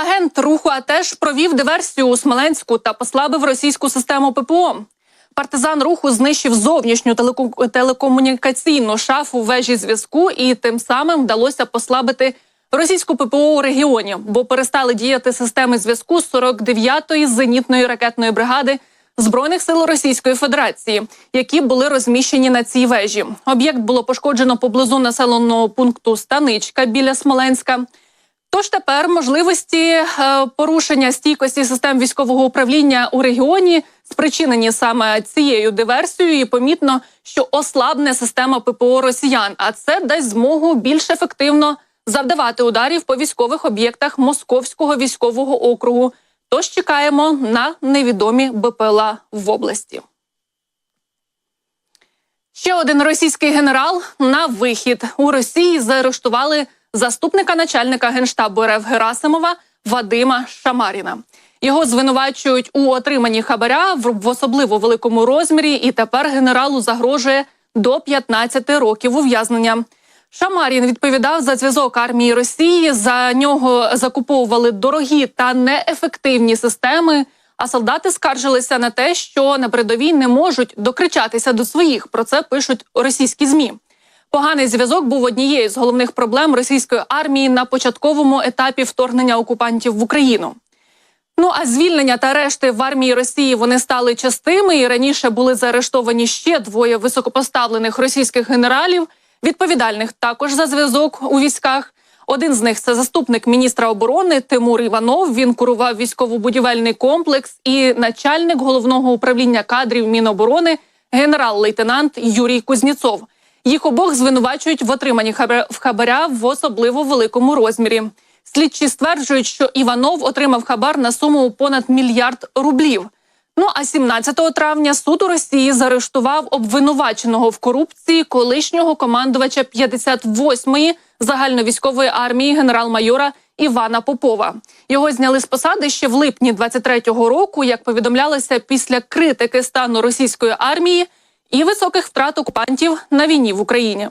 Агент руху АТЕШ провів диверсію у Смоленську та послабив російську систему ППО. Партизан руху знищив зовнішню телекомунікаційну шафу вежі зв'язку, і тим самим вдалося послабити російську ППО у регіоні, бо перестали діяти системи зв'язку з 49-ї зенітної ракетної бригади збройних сил Російської Федерації, які були розміщені на цій вежі. Об'єкт було пошкоджено поблизу населеного пункту Станичка біля Смоленська. Тож тепер можливості е, порушення стійкості систем військового управління у регіоні спричинені саме цією диверсією, і помітно, що ослабне система ППО росіян, а це дасть змогу більш ефективно завдавати ударів по військових об'єктах Московського військового округу. Тож чекаємо на невідомі БПЛА в області. Ще один російський генерал на вихід у Росії заарештували заступника начальника генштабу РФ Герасимова Вадима Шамаріна. Його звинувачують у отриманні хабаря в особливо великому розмірі, і тепер генералу загрожує до 15 років ув'язнення. Шамарін відповідав за зв'язок армії Росії. За нього закуповували дорогі та неефективні системи. А солдати скаржилися на те, що на передовій не можуть докричатися до своїх. Про це пишуть російські змі. Поганий зв'язок був однією з головних проблем російської армії на початковому етапі вторгнення окупантів в Україну. Ну а звільнення та арешти в армії Росії вони стали частими. І раніше були заарештовані ще двоє високопоставлених російських генералів, відповідальних також за зв'язок у військах. Один з них це заступник міністра оборони Тимур Іванов. Він курував військово-будівельний комплекс і начальник головного управління кадрів Міноборони генерал-лейтенант Юрій Кузніцов. Їх обох звинувачують в отриманні в хабаря в особливо великому розмірі. Слідчі стверджують, що Іванов отримав хабар на суму понад мільярд рублів. Ну а 17 травня суд у Росії заарештував обвинуваченого в корупції колишнього командувача 58-ї загальновійськової армії генерал-майора Івана Попова. Його зняли з посади ще в липні 23-го року, як повідомлялося після критики стану російської армії і високих втрат окупантів на війні в Україні.